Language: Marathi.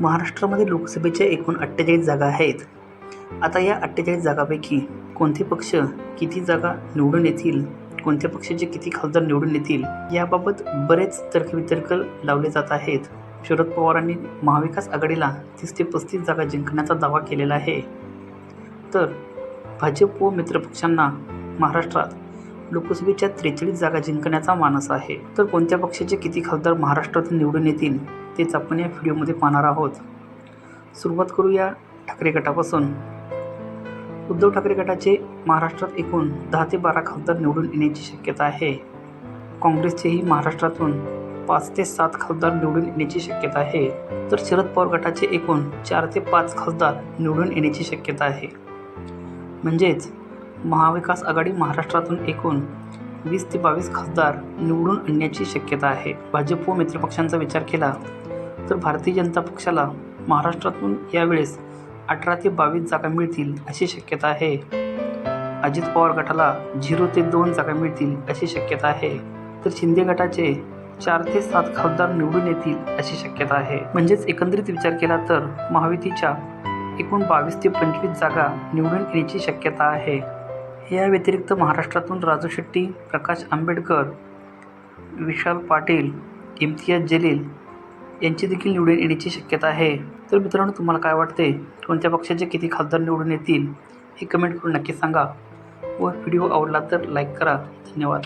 महाराष्ट्रामध्ये लोकसभेच्या एकूण अठ्ठेचाळीस जागा आहेत. आता या अठ्ठेचाळीस जागापैकी कोणते पक्ष किती जागा निवडून येतील? कोणत्या पक्षाचे किती खासदार निवडून येतील? याबाबत बरेच तर्कवितर्क लावले जात आहेत. शरद पवारांनी महाविकास आघाडीला तीस ते पस्तीस जागा जिंकण्याचा दावा केलेला आहे. तर भाजप व मित्रपक्षांना महाराष्ट्रात लोकसभेच्या त्रेचाळीस जागा जिंकण्याचा मानस आहे. तर कोणत्या पक्षाचे किती खासदार महाराष्ट्रातून निवडून येतील? तेच आपण या व्हिडिओमध्ये पाहणार आहोत. सुरुवात करूया ठाकरे गटापासून. उद्धव ठाकरे गटाचे महाराष्ट्रात एकूण दहा ते बारा खासदार निवडून येण्याची शक्यता आहे. काँग्रेसचेही महाराष्ट्रातून पाच ते सात खासदार निवडून येण्याची शक्यता आहे. तर शरद पवार गटाचे एकूण चार ते पाच खासदार निवडून येण्याची शक्यता आहे. म्हणजेच महाविकास आघाडी महाराष्ट्रातून एकूण वीस ते बावीस खासदार निवडून आणण्याची शक्यता आहे. भाजप व मित्रपक्षांचा विचार केला तर भारतीय जनता पक्षाला महाराष्ट्रातून यावेळेस अठरा ते बावीस जागा मिळतील अशी शक्यता आहे. अजित पवार गटाला झिरो ते दोन जागा मिळतील अशी शक्यता आहे. तर शिंदे गटाचे चार ते सात खासदार निवडून येतील अशी शक्यता आहे. म्हणजेच एकंदरीत विचार केला तर महायुतीच्या एकूण बावीस ते पंचवीस जागा निवडून येण्याची शक्यता आहे. या व्यतिरिक्त महाराष्ट्रातून राजू शेट्टी प्रकाश आंबेडकर विशाल पाटील इम्तियाज जलील यांची देखील निवडून येण्याची शक्यता आहे. तर मित्रांनो तुम्हाला काय वाटते? कोणत्या पक्षाचे किती खासदार निवडून येतील? हे कमेंट करून नक्की सांगा. व व्हिडिओ आवडला तर लाईक करा. धन्यवाद.